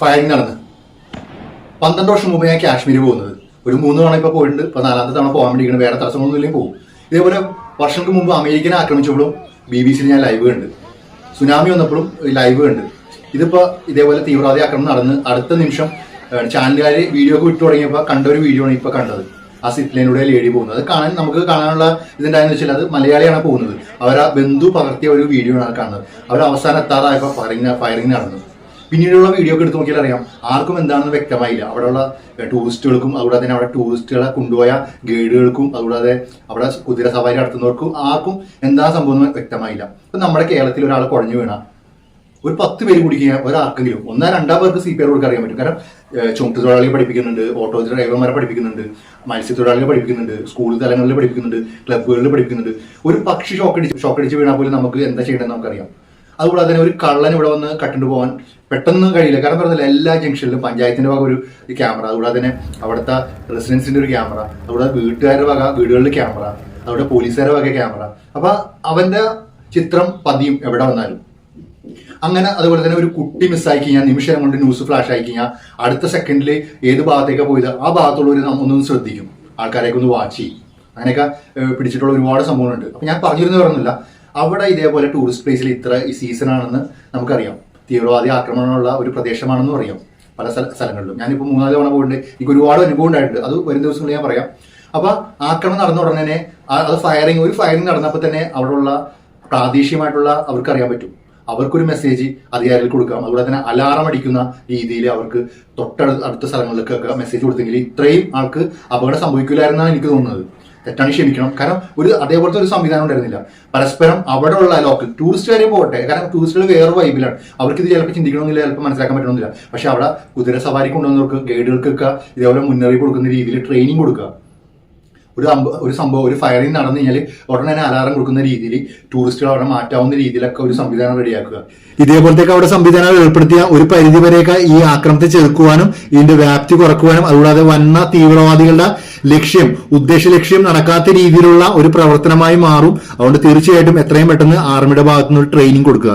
Firing നടന്ന്. പന്ത്രണ്ട് വർഷം മുമ്പ് ഞാൻ കാശ്മീർ പോകുന്നത്. ഒരു മൂന്ന് തവണ ഇപ്പോൾ പോയിട്ടുണ്ട്. ഇപ്പോൾ നാലാമത്തെ തവണ പോകാൻ വേണ്ടിയിരിക്കണം വേറെ തടസ്സങ്ങളൊന്നും ഇല്ലെങ്കിൽ പോകും. ഇതേപോലെ വർഷങ്ങൾക്ക് മുമ്പ് അമേരിക്കനെ ആക്രമിച്ചപ്പോഴും ബി ബി സിയിൽ ഞാൻ ലൈവ് കണ്ട്. സുനാമി വന്നപ്പോഴും ലൈവ് കണ്ട്. ഇതിപ്പോൾ ഇതേപോലെ തീവ്രവാദി ആക്രമണം നടന്ന് അടുത്ത നിമിഷം ചാനലുകാർ വീഡിയോ ഒക്കെ വിട്ടു തുടങ്ങിയപ്പോൾ കണ്ട ഒരു വീഡിയോ ആണ് ഇപ്പോൾ കണ്ടത്. ആ സിപ്ലൈനിലൂടെ ലേഡി പോകുന്നത്. അത് കാണാൻ നമുക്ക് കാണാനുള്ള ഇതുണ്ടായെന്ന് വെച്ചാൽ അത് മലയാളിയാണ് പോകുന്നത്. അവർ ആ ബന്ധു പകർത്തിയ ഒരു വീഡിയോ ആണ് കാണുന്നത്. അവർ അവസാനം എത്താറായപ്പോൾ ഫയറിങ് ഫയറിങ് നടന്നു. പിന്നീടുള്ള വീഡിയോ ഒക്കെ എടുത്ത് നോക്കിയാൽ അറിയാം. ആർക്കും എന്താണെന്ന് വ്യക്തമായില്ല. അവിടെയുള്ള ടൂറിസ്റ്റുകൾക്കും അതുകൂടാതെ തന്നെ അവിടെ ടൂറിസ്റ്റുകളെ കൊണ്ടുപോയ ഗൈഡുകൾക്കും അതുകൂടാതെ അവിടെ കുതിര സവാരി നടത്തുന്നവർക്കും ആർക്കും എന്താ സംഭവം വ്യക്തമായില്ല. ഇപ്പൊ നമ്മുടെ കേരളത്തിൽ ഒരാൾ കുഴഞ്ഞു വീണ ഒരു പത്ത് പേര് കൂടി കഴിഞ്ഞാൽ ഒരാർക്കെങ്കിലും ഒന്നാ രണ്ടാം പേർക്ക് സി പി ആർ കൊടുക്കാൻ അറിയാൻ പറ്റും. കാരണം ചുമട്ട് തൊഴിലാളികൾ പഠിപ്പിക്കുന്നുണ്ട് ഓട്ടോ ഡ്രൈവർമാരെ പഠിപ്പിക്കുന്നുണ്ട് മത്സ്യത്തൊഴിലാളികളെ പഠിപ്പിക്കുന്നുണ്ട് സ്കൂൾ തലങ്ങളിൽ പഠിപ്പിക്കുന്നുണ്ട് ക്ലബ്ബുകളിൽ പഠിപ്പിക്കുന്നുണ്ട്. ഒരു പക്ഷി ഷോക്കടിച്ച് ഷോക്കടിച്ച് വീണാൽ പോലും നമുക്ക് എന്താ ചെയ്യേണ്ടത് നമുക്കറിയാം. അതുകൂടാതെ തന്നെ ഒരു കള്ളൻ ഇവിടെ വന്ന് കട്ടിട്ട് പോകാൻ പെട്ടെന്ന് കഴിയില്ല. കാരണം പറഞ്ഞില്ല എല്ലാ ജംഗ്ഷനിലും പഞ്ചായത്തിന്റെ വക ഒരു ക്യാമറ അതുകൂടാതെ തന്നെ അവിടുത്തെ റെസിഡൻസിന്റെ ഒരു ക്യാമറ അതുകൂടാതെ വീട്ടുകാരുടെ വക വീടുകളിൽ ക്യാമറ അവിടെ പോലീസുകാരുടെ വക ക്യാമറ. അപ്പൊ അവന്റെ ചിത്രം പതിയും എവിടെ വന്നാലും. അങ്ങനെ അതുപോലെ തന്നെ ഒരു കുട്ടി മിസ്സായി കഴിഞ്ഞാൽ നിമിഷം കൊണ്ട് ന്യൂസ് ഫ്ലാഷ് ആയി കഴിഞ്ഞാൽ അടുത്ത സെക്കൻഡിൽ ഏത് ഭാഗത്തേക്കാണ് പോയത്? ആ ഭാഗത്തുള്ളവർ ഒന്നും ശ്രദ്ധിക്കും. ആൾക്കാരെയൊക്കെ ഒന്ന് വാച്ച് ചെയ്യും. അങ്ങനെയൊക്കെ പിടിച്ചിട്ടുള്ള ഒരുപാട് സംഭവങ്ങളുണ്ട്. അപ്പൊ ഞാൻ പറഞ്ഞിരുന്നു പറഞ്ഞില്ല അവിടെ ഇതേപോലെ ടൂറിസ്റ്റ് പ്ലേസിൽ ഇത്ര ഈ സീസൺ ആണെന്ന് നമുക്കറിയാം. തീവ്രവാദി ആക്രമണമുള്ള ഒരു പ്രദേശമാണെന്നും അറിയാം പല സ്ഥല സ്ഥലങ്ങളിലും. ഞാനിപ്പോൾ മൂന്നാൽ തവണ പോയിട്ടുണ്ട്. എനിക്ക് ഒരുപാട് അനുഭവം ഉണ്ടായിട്ടുണ്ട്. അത് വരും ദിവസങ്ങളിൽ ഞാൻ പറയാം. അപ്പൊ ആക്രമണം നടന്ന ഉടനെ അത് ഫയറിങ് ഒരു ഫയറിങ് നടന്നപ്പോൾ തന്നെ അവിടെയുള്ള പ്രാദേശികമായിട്ടുള്ള അവർക്ക് അറിയാൻ പറ്റും. അവർക്കൊരു മെസ്സേജ് അധികാരികൾക്ക് കൊടുക്കാം. അതുപോലെ തന്നെ അലാറം അടിക്കുന്ന രീതിയിൽ അവർക്ക് തൊട്ടടുത്ത സ്ഥലങ്ങളിലേക്കൊക്കെ മെസ്സേജ് കൊടുത്തെങ്കിൽ ഇത്രയും ആൾക്ക് അപകടം സംഭവിക്കില്ലായിരുന്നാണ് എനിക്ക് തോന്നുന്നത്. തെറ്റാണ് ക്ഷമിക്കണം. കാരണം ഒരു അതേപോലത്തെ ഒരു സംവിധാനം ഉണ്ടായിരുന്നില്ല. പരസ്പരം അവിടെ ഉള്ള ലോക്കൽ ടൂറിസ്റ്റുകാരെ പോകട്ടെ കാരണം ടൂറിസ്റ്റുകൾ വേറെ വൈബിലാണ് അവർക്ക് ഇത് ചിലപ്പോൾ ചിന്തിക്കണമെന്നില്ല ചിലപ്പോൾ മനസ്സിലാക്കാൻ പറ്റണമെന്നില്ല. പക്ഷെ അവിടെ കുതിര സവാരി കൊണ്ടുവന്നവർക്ക് ഗൈഡുകൾക്കൊക്കെ ഇതേപോലെ മുന്നറിയിപ്പ് കൊടുക്കുന്ന രീതിയിൽ ട്രെയിനിങ് കൊടുക്കുക. ഒരു ഒരു സംഭവം ഒരു ഫയറിംഗ് നടന്നു കഴിഞ്ഞാൽ ഉടനെ തന്നെ അലാറം കൊടുക്കുന്ന രീതിയിൽ ടൂറിസ്റ്റുകൾ അവിടെ മാറ്റാവുന്ന രീതിയിലൊക്കെ ഒരു സംവിധാനം റെഡിയാക്കുക ഇതേപോലത്തെ അവിടെ സംവിധാനം ഏർപ്പെടുത്തിയ ഒരു പരിധി വരെയൊക്കെ ഈ ആക്രമണത്തെ ചെറുക്കുവാനും ഇതിന്റെ വ്യാപ്തി കുറക്കുവാനും അതുകൂടാതെ വന്ന തീവ്രവാദികളുടെ ലക്ഷ്യം ഉദ്ദേശ ലക്ഷ്യം നടക്കാത്ത രീതിയിലുള്ള ഒരു പ്രവർത്തനമായി മാറും. അതുകൊണ്ട് തീർച്ചയായിട്ടും എത്രയും പെട്ടെന്ന് ആർമിയുടെ ഭാഗത്തുനിന്ന് ഒരു ട്രെയിനിങ് കൊടുക്കുക.